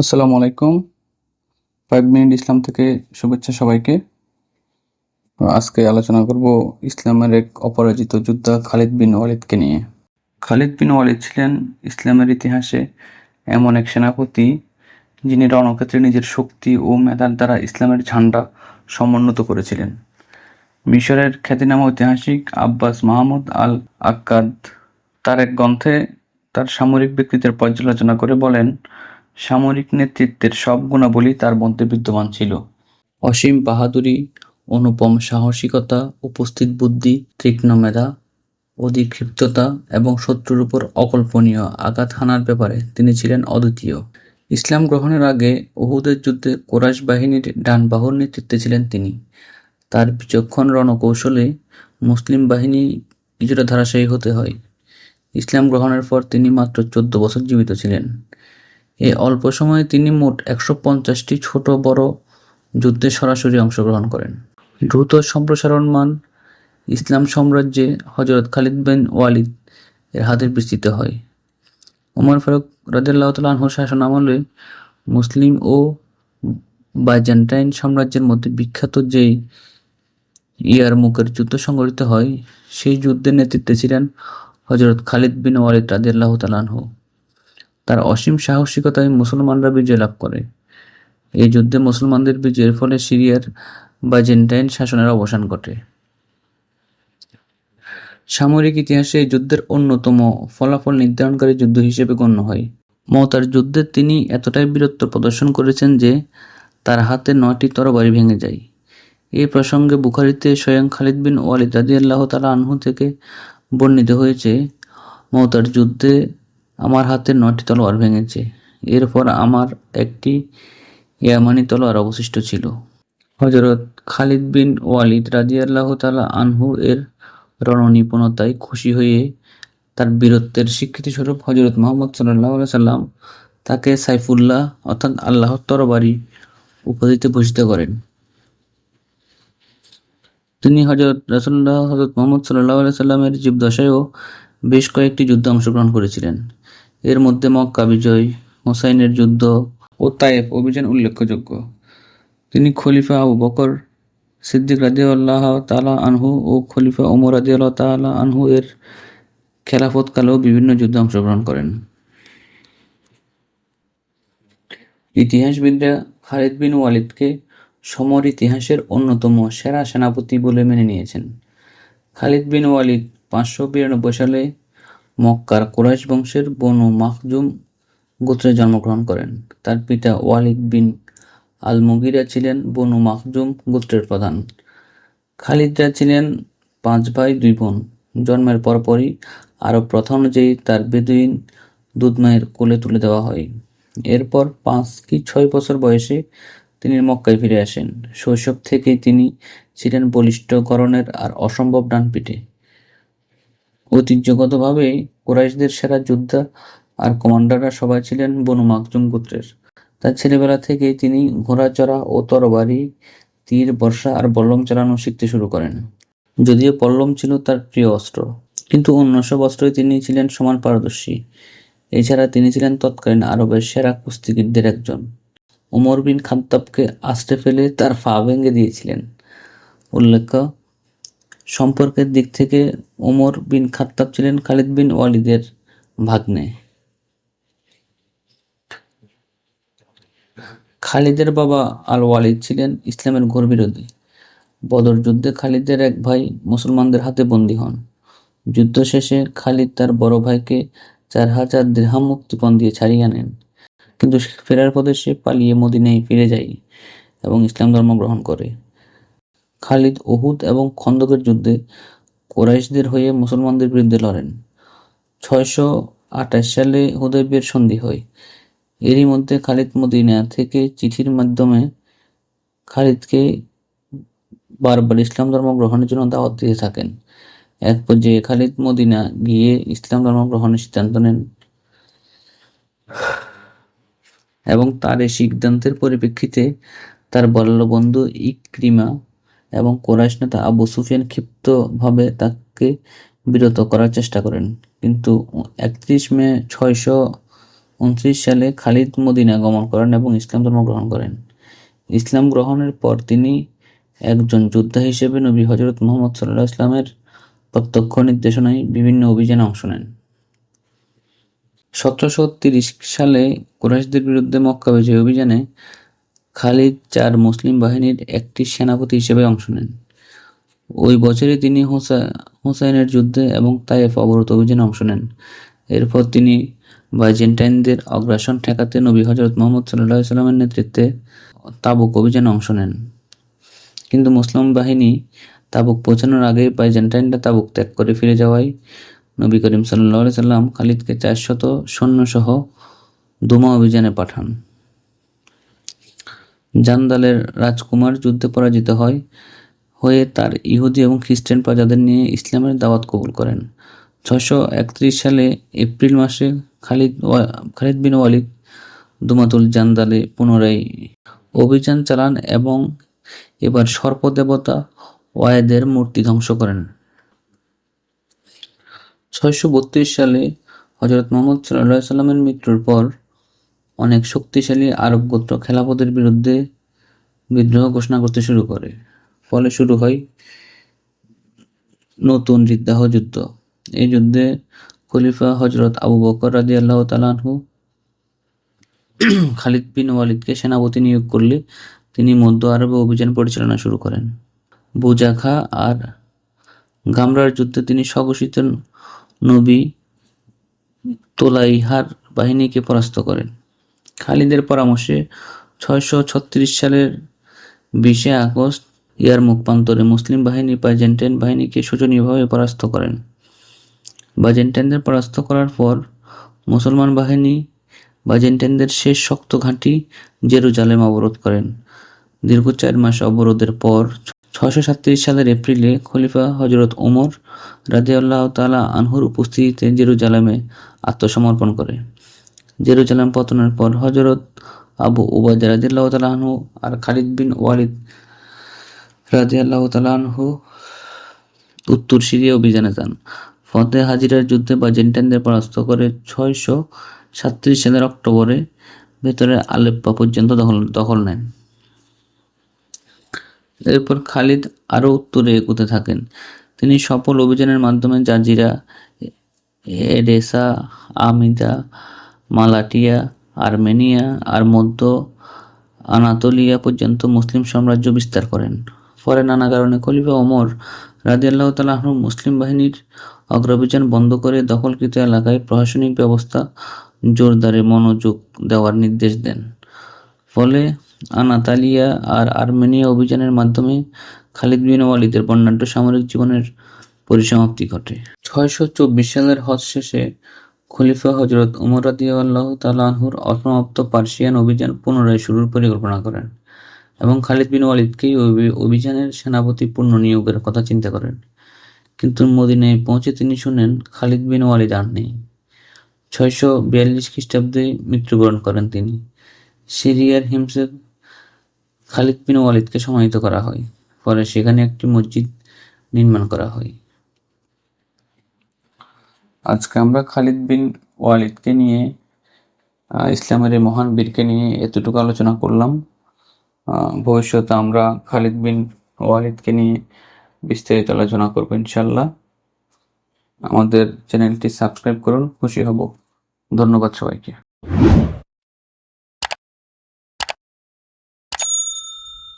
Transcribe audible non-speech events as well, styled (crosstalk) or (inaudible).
আসসালামু আলাইকুম। Five minute ইসলাম থেকে শুভেচ্ছা সবাইকে। আজকে আলোচনা করব ইসলামের এক অপরাজিত যোদ্ধা খালিদ বিন ওয়ালিদকে নিয়ে। খালিদ বিন ওয়ালিদ ছিলেন ইসলামের ইতিহাসে এমন এক সেনাপতি যিনি রণক্ষেত্রে নিজের শক্তি ও মেধার দ্বারা ইসলামের ঝান্ডা সমুন্নত করেছিলেন। মিশরের খ্যাতিনামা ঐতিহাসিক আব্বাস মাহমুদ আল আক্কাদ তার এক গ্রন্থে তার সামরিক ব্যক্তিত্বের পর্যালোচনা করে বলেন সামরিক নেতৃত্বের সব গুণাবলী তার মধ্যে বিদ্যমান ছিল। অসীম বাহাদুরি, অনুপম সাহসিকতা, উপস্থিত বুদ্ধি, তীক্ষ্ণ মেধা, অধিক্ষিপ্ততা এবং শত্রুর উপর অকল্পনীয় আঘাত হানার ব্যাপারে তিনি ছিলেন অদ্বিতীয়। ইসলাম গ্রহণের আগে উহুদের যুদ্ধে কোরাইশ বাহিনীর ডান বাহুর নেতৃত্বে ছিলেন তিনি। তার বিচক্ষণ রণকৌশলে মুসলিম বাহিনী কিছুটা ধারাশায়ী হতে হয়। ইসলাম গ্রহণের পর তিনি মাত্র চোদ্দ বছর জীবিত ছিলেন। এই অল্প সময়ে তিনি মোট একশো পঞ্চাশটি ছোট বড় যুদ্ধে সরাসরি অংশগ্রহণ করেন। দ্রুত সম্প্রসারণমান ইসলাম সাম্রাজ্যে হজরত খালিদ বিন ওয়ালিদ এর হাতে বিস্তৃত হয়। ওমর ফারুক রাজিয়াল্লাহ তালাহুর শাসন আমলে মুসলিম ও বাইজেন্টাইন সাম্রাজ্যের মধ্যে বিখ্যাত যে ইয়ার মুখের যুদ্ধ সংঘটিত হয়, সেই যুদ্ধের নেতৃত্বে ছিলেন হজরত খালিদ বিন ওয়ালিদ রাজিয়াল্লাহ তালাহু তার অসীম সাহসিকতায় মুসলমানরা বিজয় লাভ করে। এই যুদ্ধে মুসলমানদের বিজয়ের ফলে সিরিয়ার বাইজেন্টাইন শাসনের অবসান ঘটে। সামরিক ইতিহাসে এই যুদ্ধের অন্যতম ফলাফল নির্ধারণকারী যুদ্ধ হিসেবে গণ্য হয়। মমতার যুদ্ধে তিনি এতটাই বীরত্ব প্রদর্শন করেছেন যে তার হাতে নয়টি তরবারি ভেঙে যায়। এই প্রসঙ্গে বুখারিতে স্বয়ং খালিদ বিন ওয়ালিদ আল্লাহ তাআলা আনহু থেকে বর্ণিত হয়েছে মমতার যুদ্ধে আমার হাতে নয়টি তলোয়ার ভেঙেছে। এরপর আমার একটি ইয়ামানি তলোয়ার অবশিষ্ট ছিল। হজরত খালিদ বিন ওয়ালিদ রাজিয়াল্লাহ তালা আনহু এর রণনিপুণতায় খুশি হয়ে তার বীরত্বের স্বীকৃতি স্বরূপ হজরত মোহাম্মদ সাল্লাহ সাল্লাম তাকে সাইফুল্লাহ অর্থাৎ আল্লাহর তরবারি উপাধিতে ভূষিত করেন। তিনি হজরত রাসুল্লাহ হজরত মোহাম্মদ সাল্লাহ সাল্লামের জীবদশায়ও বেশ কয়েকটি যুদ্ধে অংশগ্রহণ করেছিলেন। এর মধ্যে মক্কা বিজয়, হোসাইনের যুদ্ধ ও তায়েফ অভিযান উল্লেখযোগ্য। তিনি খলিফা আবু বকর সিদ্দিক রাজিউল্লাহ তালা আনহু ও খলিফা ওমর রাজিউল্লাহ তালা আনহু এর খেলাফতকালেও বিভিন্ন যুদ্ধে অংশগ্রহণ করেন। ইতিহাসবিদরা খালিদ বিন ওয়ালিদকে সমর ইতিহাসের অন্যতম সেরা সেনাপতি বলে মেনে নিয়েছেন। খালিদ বিন ওয়ালিদ পাঁচশো বিরানব্বই সালে মক্কার কুরাইশ বংশের বনু মাখজুম গোত্রে জন্মগ্রহণ করেন। তার পিতা ওয়ালিদ বিন আল মুগিরা ছিলেন বনু মাখজুম গোত্রের প্রধান। খালিদরা ছিলেন পাঁচ ভাই, দুই বোন। জন্মের পরপরই আরও প্রথম অনুযায়ী তার বেদুইন দুধমায়ের কোলে তুলে দেওয়া হয়। এরপর পাঁচ কি ছয় বছর বয়সে তিনি মক্কায় ফিরে আসেন। শৈশব থেকেই তিনি ছিলেন বলিষ্ঠ করণের আর অসম্ভব ডানপিটে। ঐতিহ্যগতভাবে কুরাইশদের সেরা যোদ্ধা আর কমান্ডাররা সবাই ছিলেন বনু মাকজুম গোত্রের। তার ছেলেবেলা থেকেই তিনি ঘোড়া চড়া ও তরবারি, তীর, বর্ষা আর বল্লম চালানো শিখতে শুরু করেন। যদিও পল্লম ছিল তার প্রিয় অস্ত্র, কিন্তু অন্য সব অস্ত্রই তিনি ছিলেন সমান পারদর্শী। এছাড়া তিনি ছিলেন তৎকালীন আরবের সেরা কুস্তিগিরদের একজন। উমর বিন খাত্তাবকে আস্তে ফেলে তার ফা ভেঙে দিয়েছিলেন। উল্লেখ্য সম্পর্কের দিক থেকে ওমর বিন খাত্তাব ছিলেন খালিদ বিন ওয়ালিদের ভাগ্নে। খালিদের বাবা আল ওয়ালিদ ছিলেন ইসলামের ঘোর বিরোধী। বদর যুদ্ধে খালিদের এক ভাই মুসলমানদের হাতে বন্দী হন। যুদ্ধ শেষে খালিদ তার বড় ভাইকে চার হাজার দৃহাম মুক্তিপণ দিয়ে ছাড়িয়ে আনেন। কিন্তু ফেরার পথে সে পালিয়ে মদিনায় ফিরে যায় এবং ইসলাম ধর্ম গ্রহণ করে। খালিদ, উহুদ এবং খন্দকের যুদ্ধে কোরাইশদের হয়ে মুসলমানদের বিরুদ্ধে লড়েন। ছয়শো আঠাশ সালে হুদয়বিয়ার সন্ধি হয়। এরই মধ্যে খালিদ মদিনা থেকে চিঠির মাধ্যমে খালিদকে বারবার ইসলাম ধর্ম গ্রহণের জন্য দাওয়াত দিয়ে থাকেন। এক পর্যায়ে খালিদ মদিনা গিয়ে ইসলাম ধর্ম গ্রহণের সিদ্ধান্ত নেন এবং তার এই সিদ্ধান্তের পরিপ্রেক্ষিতে তার বাল্য বন্ধু ইক্রিমা এবং কোরাইশ নেতা আবু সুফিয়ান ক্ষিপ্তভাবে তাকে বিরত করার চেষ্টা করেন। কিন্তু একত্রিশ মে ছয়শো উনত্রিশ সালে খালিদ মদিনা গমন করেন এবং ইসলাম ধর্ম গ্রহণ করেন। ইসলাম গ্রহণের পর তিনি একজন যোদ্ধা হিসেবে নবী হজরত মোহাম্মদ সাল্লাহ ইসলামের প্রত্যক্ষ নির্দেশনায় বিভিন্ন অভিযানে অংশ নেন। সতেরোশো তিরিশ সালে কুরাইশদের বিরুদ্ধে মক্কা বিজয় অভিযানে খালিদ চার মুসলিম বাহিনীর একটি সেনাপতি হিসেবে অংশ নেন। ওই বছরই তিনি হোসা- হোসাইনের যুদ্ধে এবং তায়েফ অবরোধ অভিযানে অংশ নেন। এরপর তিনি বাইজেন্টাইনদের অগ্রাসন ঠেকাতে নবী হজরত মোহাম্মদ সাল্লাহ সাল্লামের নেতৃত্বে তাবুক অভিযানে অংশ নেন। কিন্তু মুসলিম বাহিনী তাবুক পৌঁছানোর আগে বাইজেন্টাইনরা তাবুক ত্যাগ করে ফিরে যাওয়ায় নবী করিম সাল্লাহ সাল্লাম খালিদকে চারশত সৈন্যসহ দুমা অভিযানে পাঠান। জান্দালের রাজকুমার যুদ্ধে পরাজিত হয়, হয়ে তার ইহুদি এবং খ্রিস্টান প্রজাদের নিয়ে ইসলামের দাওয়াত কবুল করেন। ছশো একত্রিশ সালে এপ্রিল মাসে খালিদ খালিদ বিন ওয়ালিদ দুমাতুল জান্দালে পুনরায় অভিযান চালান এবং এবার সর্পদেবতা ওয়ায়েদের মূর্তি ধ্বংস করেন। ছয়শো বত্রিশ সালে হজরত মোহাম্মদ সাল্লাহ সাল্লামের মৃত্যুর পর অনেক শক্তিশালী আরব গোত্র খেলাফতের বিরুদ্ধে বিদ্রোহ ঘোষণা করতে শুরু করে। ফলে শুরু হয় নতুন রিদ্দাহ যুদ্ধ। এই যুদ্ধে খলিফা হজরত আবু বকর রাজি আল্লাহ তালাহু (clears throat) খালিদ বিন ওয়ালিদকে সেনাপতি নিয়োগ করলে তিনি মধ্য আরবে অভিযান পরিচালনা শুরু করেন। বুজাখা আর গামরার যুদ্ধে তিনি স্বঘোষিত নবী তোলাইহার বাহিনীকে পরাস্ত করেন। খালিদের পরামর্শে ছয়শো ছত্রিশ সালের বিশে আগস্ট ইয়ারমুখ প্রান্তরে মুসলিম বাহিনী বাইজেন্টাইন বাহিনীকে শোচনীয়ভাবে পরাস্ত করেন। বাইজেন্টাইনদের পরাস্ত করার পর মুসলমান বাহিনী বাইজেন্টাইনদের শেষ শক্ত ঘাঁটি জেরুজালেম অবরোধ করেন। দীর্ঘ চার মাস অবরোধের পর ছয়শো সাতত্রিশ সালের এপ্রিলে খলিফা হজরত ওমর রাজিয়াল্লাহ তালা আনহুর উপস্থিতিতে জেরুজালেমে আত্মসমর্পণ করে। জেরুজালেম পতনের পর হজরত আবু উবায়দা রাজিয়াল্লাহ আর খালিদ বিন ওয়ালিদ রাজিয়াল্লাহ উত্তর সিরিয়া অভিযানে যান। ফতে হাজিরার যুদ্ধে বাজেন্টাইনদের পরাস্ত করে ছয়শো সাতত্রিশ সালের অক্টোবরে ভেতরে আলেপ্পা পর্যন্ত দখল দখল নেন। এরপর খালিদ আরও উত্তরে এগোতে থাকেন। তিনি সফল অভিযানের মাধ্যমে Jazira, Edessa, Amida Malatya, Armenia আর মধ্য আনাতোলিয়া পর্যন্ত মুসলিম সাম্রাজ্য বিস্তার করেন। পরে নানা কারণে খলিফা ওমর রাদিয়াল্লাহু তাআলা মুসলিম বাহিনীর অগ্রাভিযান বন্ধ করে দখলকৃত এলাকায় প্রশাসনিক ব্যবস্থা জোরদারে মনোযোগ দেওয়ার নির্দেশ দেন। ফলে আনাতালিয়া আর আর্মেনিয়া অভিযানের মাধ্যমে খালিদ বিন ওয়ালিদের বর্ণাঢ্য সামরিক জীবনের পরিসমাপ্তি ঘটে। ছয়শো চব্বিশ সালের হজ শেষে খলিফা হজরত উমর রাদিয়াল্লাহ তালাহুর অসমাপ্ত পার্সিয়ান অভিযান পুনরায় শুরুর পরিকল্পনা করেন এবং খালিদ বিন ওয়ালিদকেই অভিযানের সেনাপতি পূর্ণ নিয়োগের কথা চিন্তা করেন। কিন্তু মদিনায় পৌঁছে তিনি শুনেন খালিদ বিন ওয়ালিদ আর নেই। ছয়শো বিয়াল্লিশ খ্রিস্টাব্দে মৃত্যুবরণ করেন তিনি। সিরিয়ার হিমসে খালিদ বিন ওয়ালিদকে সমাহিত করা হয়। পরে সেখানে একটি মসজিদ নির্মাণ করা হয়। আজকে আমরা খালিদ বিন ওয়ালিদকে নিয়ে ইসলামের এই মহান বীরকে নিয়ে এতটুকু আলোচনা করলাম। ভবিষ্যতে আমরা খালিদ বিন ওয়ালিদকে নিয়ে বিস্তারিত আলোচনা করব ইনশাল্লাহ আমাদের চ্যানেলটি সাবস্ক্রাইব করুন, খুশি হব। ধন্যবাদ সবাইকে।